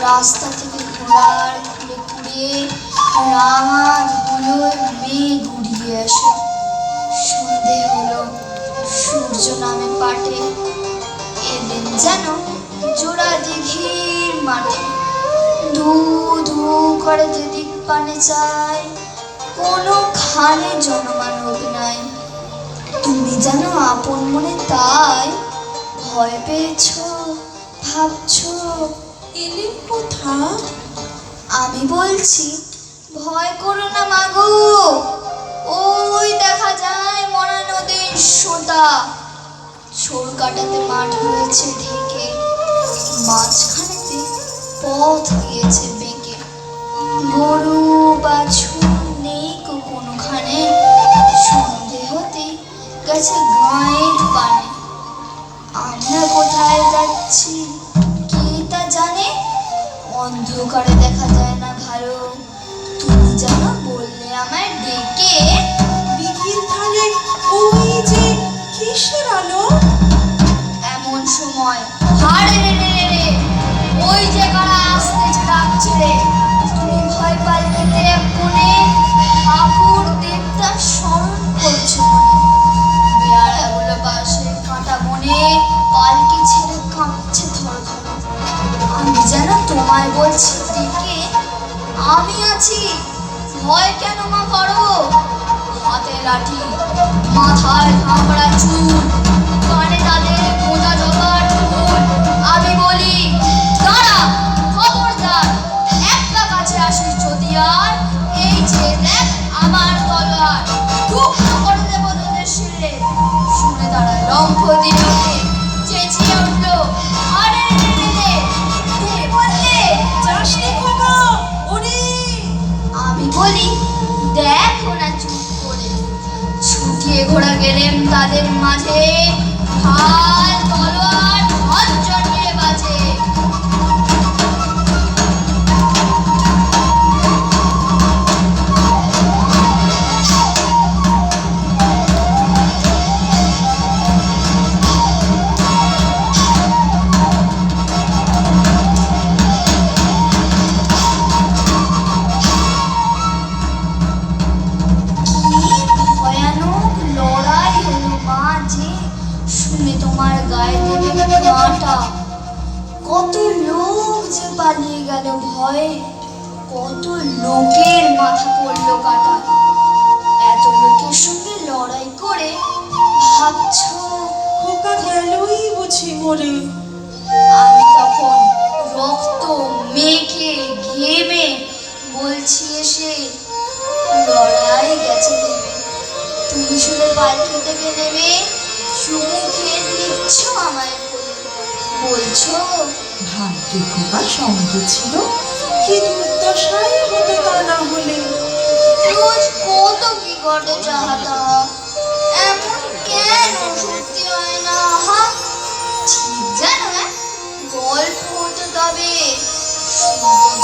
রাস্তা থেকে ঘোড়ার খুলে খুঁড়ে রাতগুলো মেঘ উড়িয়ে আসে। সন্ধে হলো, সূর্য নামে পাটে এলেন যেন জোড়া দিঘির মাঠে। ধু ধু করে যেদিক পানে চায় কোনো খানে জনমানব নাই। তুমি যেন আপন মনে তাই ভয় পেয়েছ, ভাবছ কোথা আমি বলছি, ভয় করো না মাগো ওই দেখা যায় মরা নদীর সোতা। ছোর কাটাতে মাঠ হয়েছে ঢেকে। মাঝখানেতে পথ গিয়েছে অন্ধকারে দেখা যায় না ভালো তুমি যেন বললে আমায় ডেকে। দিঘির ধারে ওই যে কিসের আলো? এমন সময় হাড়ে রে রে রে রে ওই যে কারা আসতে ডাকছে রে। তুমি ভয় পাল্টিতে এক আমি আছি। ভয় কেন মা করো? হাতে লাঠি, মাথায় ঘামড়া চুল, কানে তাদের গোদা জগার ফুল আমি বলি, দাঁড়া, খবরদার একটা কাছে আসিস যদি আর, এই যে দেখ আমার তলোয়ার। টুকরো করে দেবো তোদের শিরে। শুনে দাঁড়ায় লম্ফ বলি দেখো না চুপ করে। ছুটিয়ে ঘোড়া গেলেন তাদের মাঝে। ঢাল শুনে তোমার গায়ে দেবে কাঁটা কত লোক যে পালিয়ে গেল ভয়ে। কত লোকের মাথা পড়ল কাটা। এত লোকের সঙ্গে লড়াই করে ভাবছ খোকা গেলই বুঝি মরে। আমি তখন রক্ত মেখে ঘেমে বলছি এসে লড়াই গেছে দেবে তুমি শুধু পালকি থেকে নেবে চুমু বলছো ভাগ্যে খোকা সঙ্গে ছিল, কি দুর্দশাই হতো তা না হলে? রোজ কত কি ঘটে চাহাতা এমন কেন সত্যি হয় না? হা? ঠিক জানো হ্যাঁ? গল্প হতো তবে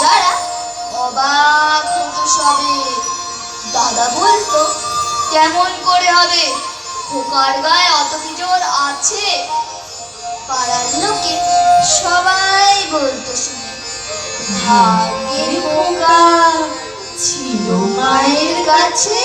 যারা অবাক হতো সবে। দাদা বলতো, কেমন করে হবে? খোকার গায়ে অত কি জোর আছে? পাড়ার লোকে সবাই বলতো শুনে ভাগ্যের খোকা ছিল মায়ের কাছে।